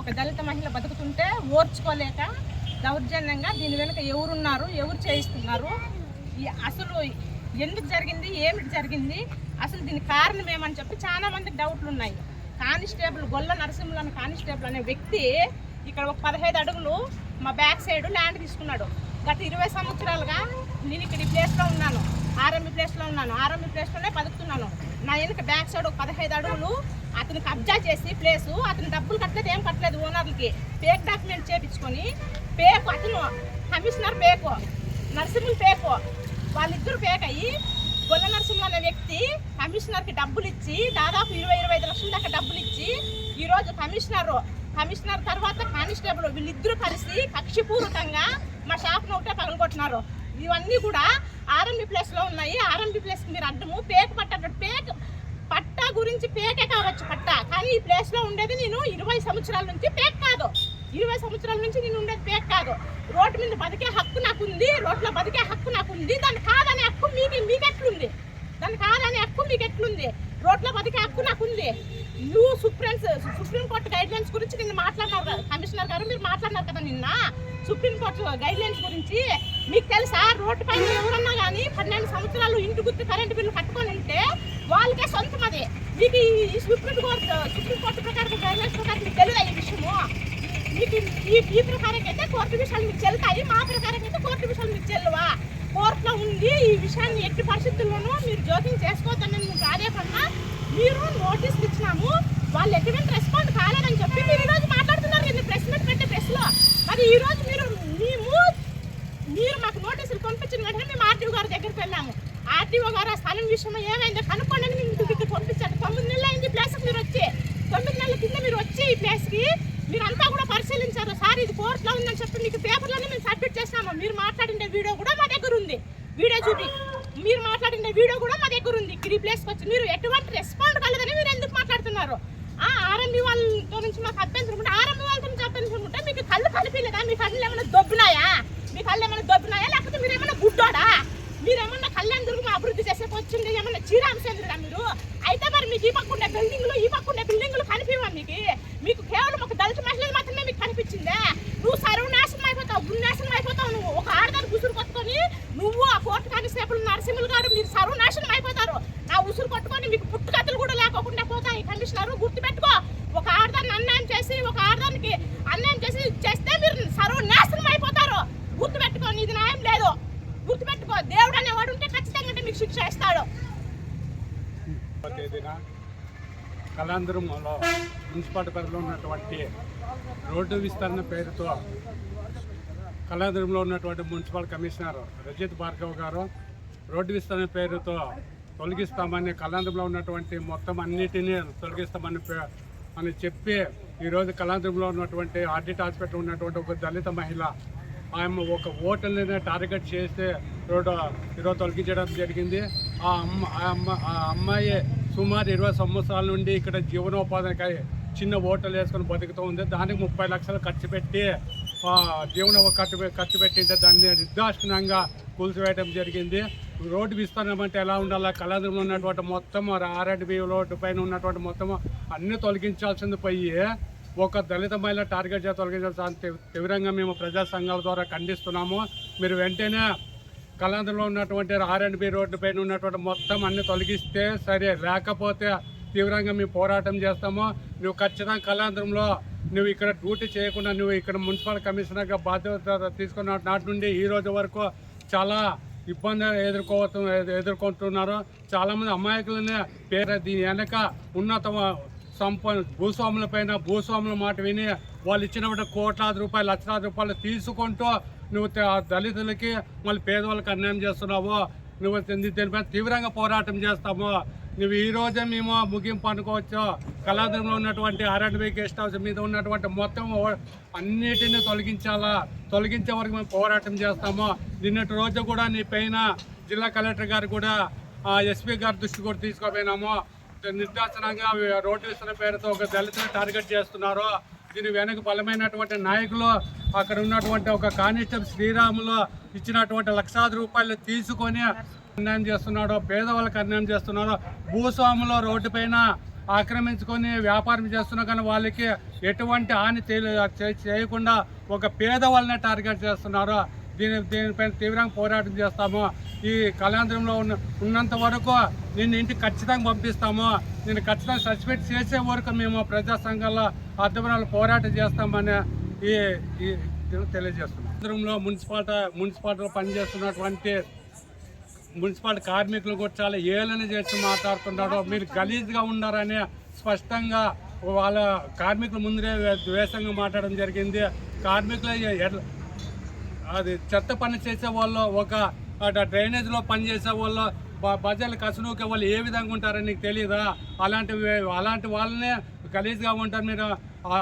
ఒక దళిత మహిళ బతుకుతుంటే ఓర్చుకోలేక దౌర్జన్యంగా దీని వెనుక ఎవరున్నారు ఎవరు చేయిస్తున్నారు? ఈ అసలు ఎందుకు జరిగింది ఏమిటి జరిగింది? అసలు దీని కారణం ఏమని చెప్పి చాలా మందికి డౌట్లు ఉన్నాయి. కానిస్టేబుల్ గొల్ల నరసింహులు అనే కానిస్టేబుల్ అనే వ్యక్తి ఇక్కడ ఒక పదహైదు అడుగులు మా బ్యాక్ సైడ్ ల్యాండ్ తీసుకున్నాడు. గత ఇరవై సంవత్సరాలుగా నేను ఇక్కడ ఈ ప్లేస్లో ఉన్నాను. ఆర్ఎంబి ప్లేస్లో ఉన్నాను. ఆర్ఎంబి ప్లేస్లోనే బతుకుతున్నాను. నా వెనుక బ్యాక్ సైడ్ ఒక పదహైదు అడుగులు అతను కబ్జా చేసి ప్లేసు అతను డబ్బులు కట్టలేదు ఏం కట్టలేదు ఓనర్లకి. పేక్ డాక్యుమెంట్ చేపించుకొని పేకు అతను కమిషనర్ పేకు నరసింహులు పేకు వాళ్ళిద్దరు పేక్ అయ్యి గొల్ల నరసింహ అనే వ్యక్తి కమిషనర్కి డబ్బులు ఇచ్చి దాదాపు ఇరవై ఇరవై ఐదు లక్షల దాకా డబ్బులు ఇచ్చి ఈరోజు కమిషనర్ కమిషనర్ తర్వాత కానిస్టేబుల్ వీళ్ళిద్దరూ కలిసి కక్షిపూర్వకంగా మా షాప్ను ఒకటే పగలగొట్టినారు. ఇవన్నీ కూడా ఆర్ఎంబి ప్లేస్లో ఉన్నాయి. ఆర్ఎంబి ప్లేస్కి మీరు అడ్డము పేక పట్టేటట్టు పేక గురించి పేకే కావచ్చు పట్టా. కానీ ఈ ప్లేస్లో ఉండేది నేను ఇరవై సంవత్సరాల నుంచి పేక్ కాదు. ఇరవై సంవత్సరాల నుంచి నేను ఉండేది పేక్ కాదు. రోడ్డు మీద బతికే హక్కు నాకు ఉంది రోడ్లో బతికే హక్కు నాకు ఉంది దాని కాదనే హక్కు మీకు మీకు ఎట్లుంది దాని కాదనే హక్కు మీకు ఎట్లుంది రోడ్లో బతికే హక్కు నాకు ఉంది నువ్వు సుప్రీం సుప్రీంకోర్టు గైడ్ లైన్స్ గురించి నిన్న మాట్లాడినారు కదా. కమిషనర్ గారు మీరు మాట్లాడినారు కదా నిన్న? సుప్రీం కోర్టు గైడ్ లైన్స్ గురించి మీకు తెలుసా? రోడ్డు పైన ఎవరన్నా కానీ పన్నెండు సంవత్సరాలు ఇంటి గుర్తు కరెంటు బిల్లు కట్ట వాళ్ళకే సొంతం అది. మీకు ఈ సుప్రీం కోర్టు సుప్రీం కోర్టు ప్రకారం గవర్నమెంట్ ప్రకారం మీకు తెలియదు ఈ విషయము? మీకు ఈ ఈ ప్రకారం అయితే కోర్టు విషయాలు మీకు చెల్లుతాయి మా ప్రకారం అయితే కోర్టు విషయాలు మీకు చెల్లవా? కోర్టులో ఉంది ఈ విషయాన్ని ఎట్టి పరిస్థితుల్లోనూ మీరు జోక్యం చేసుకోవద్దని మీకు ఆదేపన్నా మీరు నోటీసులు ఇచ్చినాము వాళ్ళు ఎటువంటి రెస్పాండ్ కాలేదని చెప్పి మీరు ఈరోజు మాట్లాడుతున్నారు నేను ప్రెస్ మీట్ పెట్టే ప్రెస్లో. మరి ఈరోజు మీరు మేము మీరు మాకు నోటీసులు పంపించిన వెంటనే మేము ఆర్టీఓ గారి దగ్గరికి వెళ్ళాము. ఆర్టీఓ గారు ఆ స్థలం విషయం ఏమైందో కనుక్కోండి అని మీకు ఇక్కడ పంపించారు. తొమ్మిది నెలలు అయింది ప్లేస్కి మీరు వచ్చి. తొమ్మిది నెలల కింద మీరు వచ్చి ఈ ప్లేస్కి మీరు అంతా కూడా పరిశీలించారు. సార్ ఇది కోర్టులో ఉందని చెప్పి మీకు పేపర్లోనే మేము సబ్మిట్ చేసినాము. మీరు మాట్లాడిన వీడియో కూడా మా దగ్గర ఉంది. వీడియో చూపి. మీరు మాట్లాడిన వీడియో కూడా మా దగ్గర ఉంది. ఇక్కడ ఈ ప్లేస్కి వచ్చి మీరు ఎటువంటి రెస్పాండ్ కలదని మీరు ఎందుకు మాట్లాడుతున్నారు ఆ ఆర్ఎంబి వాళ్ళతో నుంచి మాకు అభ్యంతరం ఉంటే ఆర్ఎంబి వాళ్ళతో నుంచి అభ్యంతరం ఉంటే మీకు కళ్ళు కలిపిలేదా మీ కళ్ళు ఏమైనా దొబ్బినాయా మీ కళ్ళు ఏమైనా దొబ్బినాయా లేకపోతే మీరు ఏమైనా గుడ్డోడా మీరేమన్నా కళ్యాణ్ దుర్గం అభివృద్ధి చేసేకి వచ్చింది ఏమన్నా చీరామచంద్రుడా మీరు అయితే మరి మీకు ఈ పక్క ఉండే బిల్డింగ్లు ఈ పక్క ఉండే బిల్డింగ్లు కనిపివా మీకు మీకు కేవలం ఒక దళిత మహిళలు మాత్రమే మీకు కనిపించిందే నువ్వు సర్వనాశనం అయిపోతావు ఉన్యాసనం అయిపోతావు నువ్వు ఒక ఆడదాన్ని ఉసురు కొట్టుకొని నువ్వు ఆ ఇప్పుడు నరసింహులు గారు మీరు సర్వనాశనం అయిపోతారు. నా ఉసురు కొట్టుకొని మీకు పుట్టుకథలు కూడా లేకోకుండా పోతాయి కమిషనర్. గుర్తుపెట్టుకో ఒక ఆడదాన్ని అన్యాయం చేసి ఒక ఆడదానికి అన్యాయం చేసి చేస్తే మీరు సర్వనాశనం అయిపోతారు. గుర్తుపెట్టుకో ఇది న్యాయం లేదు. గుర్తుపెట్టుకో దేవుడు అనేవాడు ఉంటే ఖచ్చితంగా మీకు శిక్ష ఇస్తాడు. కళాంధ్రంలో మున్సిపాలిటీ పరిధిలో ఉన్నటువంటి రోడ్డు విస్తరణ పేరుతో కళాంధ్రంలో ఉన్నటువంటి మున్సిపల్ కమిషనర్ రజిత్ భార్గవ్ గారు రోడ్డు విస్తరణ పేరుతో తొలగిస్తామని కళాంధ్రంలో ఉన్నటువంటి మొత్తం అన్నిటినీ తొలగిస్తామని పే- అని చెప్పి ఈరోజు కళాంధ్రంలో ఉన్నటువంటి ఆర్డిట్ హాస్పిటల్ ఉన్నటువంటి ఒక దళిత మహిళ ఆమె ఒక ఓటర్ని టార్గెట్ చేస్తే రోడ్డు ఈరోజు తొలగించడం జరిగింది. ఆ అమ్మ ఆ అమ్మ ఆ అమ్మాయి సుమారు ఇరవై సంవత్సరాల నుండి ఇక్కడ జీవనోపాధికి చిన్న ఓటర్లు వేసుకొని బతుకుతూ ఉంది. దానికి ముప్పై లక్షలు ఖర్చు పెట్టి జీవన ఖర్చు ఖర్చు పెట్టింటే దాన్ని నిర్దాక్షిణంగా కూల్చివేయడం జరిగింది. రోడ్డు విస్తరణం అంటే ఎలా ఉండాలా? కళాంధ్రంలో ఉన్నటువంటి మొత్తం ఆర్ఎండ్బి రోడ్డు పైన ఉన్నటువంటి మొత్తం అన్ని తొలగించాల్సింది పోయి ఒక దళిత మహిళ టార్గెట్ చేసి తొలగించాల్సిన తీవ్రంగా మేము ప్రజా సంఘాల ద్వారా ఖండిస్తున్నాము. మీరు వెంటనే కళాంధ్రంలో ఉన్నటువంటి ఆర్ బి రోడ్డు పైన ఉన్నటువంటి మొత్తం అన్ని తొలగిస్తే సరే లేకపోతే తీవ్రంగా మేము పోరాటం చేస్తాము. నువ్వు ఖచ్చితంగా కళాంధ్రంలో నువ్వు ఇక్కడ డ్యూటీ చేయకుండా నువ్వు ఇక్కడ మున్సిపల్ కమిషనర్గా బాధ్యత తీసుకున్న నాటి నుండి ఈ రోజు వరకు చాలా ఇబ్బంది ఎదుర్కోవచ్చు ఎదుర్కొంటున్నారు. చాలామంది అమాయకులనే పేరు దీని వెనక ఉన్నత సంప భూస్వాముల పైన భూస్వాముల మాట విని వాళ్ళు ఇచ్చినప్పుడు కోట్లాది రూపాయలు లక్షలాది రూపాయలు తీసుకుంటూ నువ్వు దళితులకి మళ్ళీ పేదవాళ్ళకి అన్యాయం చేస్తున్నావు నువ్వు దీనిపైన దీనిపై తీవ్రంగా పోరాటం చేస్తాము నువ్వు ఈ రోజే మేము ముగింపు అనుకోవచ్చు? కళాద్రంలో ఉన్నటువంటి ఆర్ఎండ్బి గెస్ట్ హౌస్ మీద ఉన్నటువంటి మొత్తం అన్నిటిని తొలగించాలా? తొలగించే వరకు మేము పోరాటం చేస్తాము? నిన్నటి రోజు కూడా నీ పైన జిల్లా కలెక్టర్ గారు కూడా ఎస్పీ గారి దృష్టి కూడా తీసుకోపోయినాము? నిర్దాచనంగా రోడ్డు ఇస్తున్న పేరుతో ఒక దళితులు టార్గెట్ చేస్తున్నారు? దీని వెనక బలమైనటువంటి నాయకులు అక్కడ ఉన్నటువంటి ఒక కానిస్టేబుల్ శ్రీరాములు ఇచ్చినటువంటి లక్షాది రూపాయలు తీసుకొని అన్యాయం చేస్తున్నాడో పేదవాళ్ళకి అన్యాయం చేస్తున్నాడో భూస్వాములు రోడ్డు పైన ఆక్రమించుకొని వ్యాపారం చేస్తున్నా కానీ వాళ్ళకి ఎటువంటి హాని చేయకుండా ఒక పేదవాళ్ళనే టార్గెట్ చేస్తున్నారు. దీని దీనిపైన తీవ్రంగా పోరాటం చేస్తాము. ఈ కళ్యాణంలో ఉన్న ఉన్నంత వరకు నేను ఇంటికి ఖచ్చితంగా పంపిస్తాము. నేను ఖచ్చితంగా సస్పెండ్ చేసే వరకు మేము ప్రజా సంఘాల ఆధ్వర్యంలో పోరాటం చేస్తామని ఈ ఈ తెలియజేస్తున్నాం. కేంద్రంలో మున్సిపాలిటీ మున్సిపాలిటీలో పనిచేస్తున్నటువంటి మున్సిపాలిటీ కార్మికులు కూడా చాలా ఏలన చేసి మాట్లాడుతున్నారు మీరు గలీజ్గా ఉన్నారని స్పష్టంగా వాళ్ళ కార్మికుల ముందరే ద్వేషంగా మాట్లాడడం జరిగింది. కార్మికులు అది చెత్త పని చేసే వాళ్ళు ఒక డ్రైనేజ్లో పని చేసే వాళ్ళు బజార్లు కసునూకే వాళ్ళు ఏ విధంగా ఉంటారని నీకు తెలియదా అలాంటి అలాంటి వాళ్ళనే గలీజ్గా ఉంటారు మీరు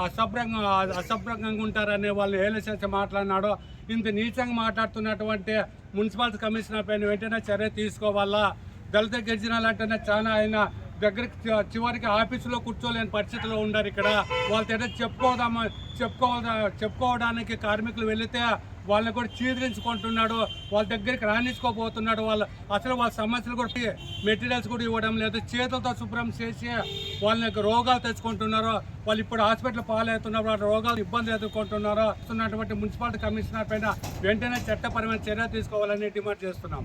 అసభ్యంగా అసభ్యంగా ఉంటారు అనే వాళ్ళు ఏలు చేసి మాట్లాడినాడు ఇంత నీచంగా మాట్లాడుతున్నటువంటి మున్సిపాలిటీ కమిషనర్ పైన వెంటనే చర్య తీసుకోవాలా? దళిత గిరిజనాలు అంటేనే చాలా ఆయన దగ్గరికి చివరికి ఆఫీసులో కూర్చోలేని పరిస్థితిలో ఉన్నారు ఇక్కడ. వాళ్ళతో చెప్పుకోదామా చెప్పుకోదా చెప్పుకోవడానికి కార్మికులు వెళితే వాళ్ళని కూడా చీదరించుకుంటున్నాడు వాళ్ళ దగ్గరికి రాణించుకోబోతున్నాడు వాళ్ళ అసలు వాళ్ళ సమస్యలు కూడా మెటీరియల్స్ కూడా ఇవ్వడం లేదు. చేతులతో శుభ్రం చేసి వాళ్ళకి రోగాలు తెచ్చుకుంటున్నారు. వాళ్ళు ఇప్పుడు హాస్పిటల్ పాలవుతున్నారు వాళ్ళ రోగాలు ఇబ్బందులు ఎదుర్కొంటున్నారు. వస్తున్నటువంటి మున్సిపాలిటీ కమిషనర్ పైన వెంటనే చట్టపరమైన చర్య తీసుకోవాలని డిమాండ్ చేస్తున్నాం.